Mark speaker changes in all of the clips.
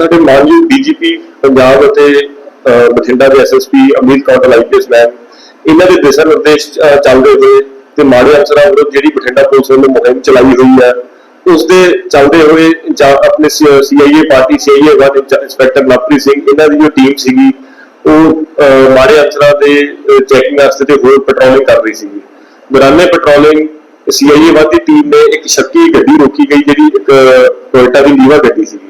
Speaker 1: ਸਾਡੇ ਮਾਨਯੋਗ ਡੀਜੀਪੀ ਪੰਜਾਬ ਅਤੇ ਬਠਿੰਡਾ ਦੇ SSP Amit Kondal IPS ma'am ਇਹਨਾਂ ਦੇ ਦਿਸ਼ਾ ਨਿਰਦੇਸ਼ ਚੱਲਦੇ ਹੋਏ ਤੇ ਮਾੜੇ ਅਫਸਰਾਂ ਵਿਰੁੱਧ ਜਿਹੜੀ ਬਠਿੰਡਾ ਪੁਲਿਸ ਵੱਲੋਂ ਮੁਹਿੰਮ ਚਲਾਈ ਹੋਈ ਹੈ ਉਸ ਦੇ ਚੱਲਦੇ ਹੋਏ ਆਪਣੇ CIA party CIA one inspector Lovepreet Singh, ਇਹਨਾਂ ਦੀ ਜੋ ਟੀਮ ਸੀਗੀ, ਉਹ ਮਾੜੇ ਅਫਸਰਾਂ ਦੇ ਚੈਕਿੰਗ ਵਾਸਤੇ ਤੇ ਹੋਰ ਪੈਟਰੋਲਿੰਗ ਕਰ ਰਹੀ ਸੀਗੀ। ਦੌਰਾਨੇ ਪੈਟਰੋਲਿੰਗ ਸੀਆਈਏ ਵਨ ਦੀ ਟੀਮ ਨੇ ਇੱਕ ਸ਼ੱਕੀ ਗੱਡੀ ਰੋਕੀ ਗਈ, ਜਿਹੜੀ ਇੱਕ ਟੋਇਟਾ ਦੀ ਲੀਵਾ ਗੱਡੀ ਸੀਗੀ।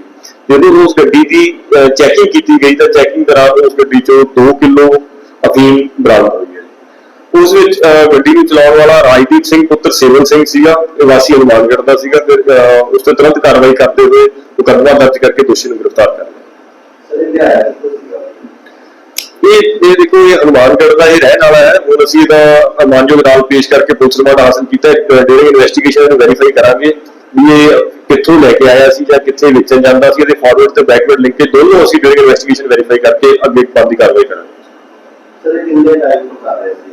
Speaker 1: ਜਦੋਂ ਉਸ ਗੱਡੀ ਦੀ ਚੈਕਿੰਗ ਕੀਤੀ ਗਈ ਤਾਂ ਚੈਕਿੰਗ ਦੌਰਾਨ ਉਸ ਗੱਡੀ ਚੋਂ 2 ਕਿਲੋ ਅਫੀਮ ਬਰਾਮਦ ਹੋਈ ਹੈ। ਉਸ ਵਿੱਚ ਗੱਡੀ ਨੂੰ ਚਲਾਉਣ ਵਾਲਾ ਰਾਜਦੀਪ ਸਿੰਘ ਪੁੱਤਰ ਸੇਵਨ ਸਿੰਘ ਸੀਗਾ ਇਹ ਵਾਸੀ ਹਨੂਮਾਨਗੜ੍ਹ ਦਾ ਸੀਗਾ ਫਿਰ ਉਸ ਤੇ ਤੁਰੰਤ ਕਾਰਵਾਈ ਕਰਦੇ ਹੋਏ ਮੁਕੱਦਮਾ ਦਰਜ ਕਰਕੇ ਦੋਸ਼ੀ ਨੂੰ ਗ੍ਰਿਫਤਾਰ ਕਰ ਲਿਆ। ਇਹ ਇਹ ਦੇਖੋ ਇਹ ਹਨੂਮਾਨਗੜ੍ਹ ਦਾ ਇਹ ਰਹਿਣ ਵਾਲਾ ਹੈ। ਹੁਣ ਅਸੀਂ ਇਹਦਾ ਮਾਨਯੋਗ ਨਾਲ ਪੇਸ਼ ਕਰਕੇ ਪੁਲਿਸ ਰਿਮਾਂਡ ਹਾਸਲ ਕੀਤਾ ਹੈ ਡੇਰਿੰਗ ਇਨਵੈਸਟੀਗੇਸ਼ਨ ਨੂੰ ਵੈਰੀਫਾਈ ਕਰਾਂਗੇ। ਵੀ ਇਹ ਕਿੱਥੋਂ ਲੈ ਕੇ ਆਇਆ ਸੀ ਜਾਂ ਕਿੱਥੇ ਵੇਚਣ ਜਾਂਦਾ ਸੀ ਇਹਦੇ ਫਾਰਵਰਡ ਤੇ ਬੈਕਵਰਡ ਲਿੰਕ ਦੋਨੋਂ ਅਸੀਂ ਡੇਰਿੰਗ ਇਨਵੈਸਟੀਗੇਸ਼ਨ ਵੈਰੀਫਾਈ ਕਰਕੇ ਅੱਗੇ ਬੰਦੀ ਕਾਰਵਾਈ ਕਰਾਂਗੇ।
Speaker 2: ਸਰ ਇਹ ਕਿੰਨੇ ਟਾਈਮ ਤੋਂ ਕਰ ਰਹੇ ਸੀ?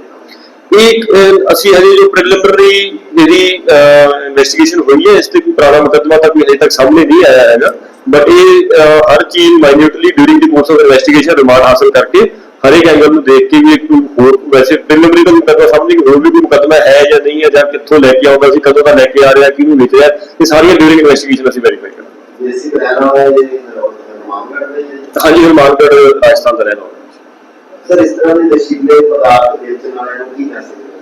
Speaker 1: ਅਹ, ਅਸੀਂ ਹਜੇ ਜੋ ਪ੍ਰੀਲਿਮਿਨਰੀ ਜਿਹੜੀ ਇਨਵੈਸਟੀਗੇਸ਼ਨ ਹੋਈ ਹੈ ਇਸ ਤੇ ਕੋਈ ਪੁਰਾਣਾ ਮੁਕੱਦਮਾ ਤਾਂ ਕੋਈ ਹਜੇ ਤੱਕ ਸਾਹਮਣੇ ਨਹੀਂ ਆਇਆ ਹੈਗਾ। ਬਟ ਇਹ ਹਰ ਚੀਜ਼ minutely during the course of investigation remand ਹਾਸਲ ਕਰਕੇ ਹਰੇਕ ਐਂਗਲ ਨੂੰ ਦੇਖ ਕੇ ਵੀ ਇੱਕ ਹੋਰ ਵੈਸੇ ਪ੍ਰੀਲਿਮਿਨਰੀ ਦਾ ਮੁਕੱਦਮਾ ਸਾਹਮਣੇ ਕਿ ਹੋਰ ਵੀ ਕੋਈ ਮੁਕੱਦਮਾ ਹੈ ਜਾਂ ਨਹੀਂ ਹੈ ਜਾਂ ਕਿੱਥੋਂ ਲੈ ਕੇ ਆਉਂਦਾ ਸੀ ਕਦੋਂ ਦਾ ਲੈ ਕੇ ਆ ਰਿਹਾ ਕਿਹਨੂੰ ਵੇਚ ਰਿਹਾ ਇਹ ਸਾਰੀਆਂ ਡਿਊਰਿੰਗ ਇਨਵੈਸਟੀਗੇਸ਼ਨ ਅਸੀਂ ਵੈਰੀਫਾਈ ਕਰਾਂਗੇ।
Speaker 2: ਦੇਸੀ ਰਹਿਣਾ ਹੋਇਆ ਜੀ ਮਾਮਲਾ ਦੇ
Speaker 1: ਹਾਂਜੀ ਹਨੂਮਾਨਗੜ੍ਹ ਰਾਜਸਥਾਨ ਦਾ ਰਹਿਣਾ
Speaker 2: ਸਰ ਇਸ ਤਰ੍ਹਾਂ ਦੇ ਨਸ਼ੀਲੇ ਪਦਾਰਥ ਵੇਚਣ ਵਾਲਿਆਂ ਨੂੰ ਕੀ ਮੈਸੇਜ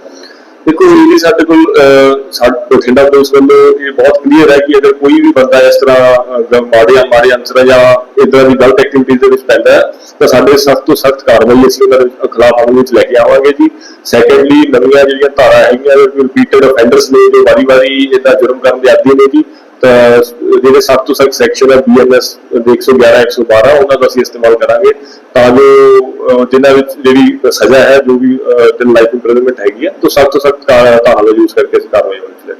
Speaker 1: ਦੇਖੋ ਇਹ ਵੀ ਸਾਡੇ ਕੋਲ ਅਹ, ਸਾਡੇ ਬਠਿੰਡਾ ਪੁਲਿਸ ਵੱਲੋਂ ਇਹ ਬਹੁਤ ਕਲੀਅਰ ਹੈ ਕਿ ਅਗਰ ਕੋਈ ਵੀ ਬੰਦਾ ਇਸ ਤਰ੍ਹਾਂ ਅਹ, ਮਾੜੇ ਮਾੜੇ ਅੰਸਰ ਜਾਂ ਇਦਾਂ ਦੀ ਗਲਤ ਐਕਟੀਵਿਟੀ ਦੇ ਵਿੱਚ ਪੈਂਦਾ ਹੈ ਤਾਂ ਸਾਡੇ ਸਖਤ ਤੋਂ ਸਖਤ ਕਾਰਵਾਈ ਅਸੀਂ ਉਹਨਾਂ ਦੇ ਖਿਲਾਫ ਅਮਲ ਵਿੱਚ ਲੈ ਕੇ ਆਵਾਂਗੇ ਜੀ। ਸੈਕੰਡਲੀ ਨਵੀਆਂ ਜਿਹੜੀਆਂ ਧਾਰਾ ਹੈਗੀਆਂ ਰਿਪੀਟਡ ਅਫੈਂਡਰਸ ਨੇ ਜੋ ਵਾਰੀ-ਵਾਰੀ ਇਦਾਂ ਜੁਰਮ ਕਰਨ ਦੇ ਆਦੀ ਨੇ ਜੀ। ਜਿਹੜੇ ਸਖਤ ਤੋਂ ਸਖਤ ਸੈਕਸ਼ਨ ਹੈ ਬੀਐਨਐਸ 111 112 ਉਹਨਾਂ ਦਾ ਅਸੀਂ ਇਸਤੇਮਾਲ ਕਰਾਂਗੇ ਤਾਂ ਜੋ ਅਹ, ਜਿਨ੍ਹਾਂ ਵਿੱਚ ਜਿਹੜੀ ਸਜ਼ਾ ਹੈ ਜੋ ਵੀ ਤਿੰਨ ਲਾਈਫ ਇੰਪ੍ਰਿਜ਼ਨਮੈਂਟ ਹੈਗੀ ਹੈ ਤਾਂ ਸਖਤ ਤੋਂ ਸਖਤ ਧਾਰਾ ਯੂਜ਼ ਕਰਕੇ ਅਸੀਂ ਕਾਰਵਾਈ ਵਿੱਚ ਲੈ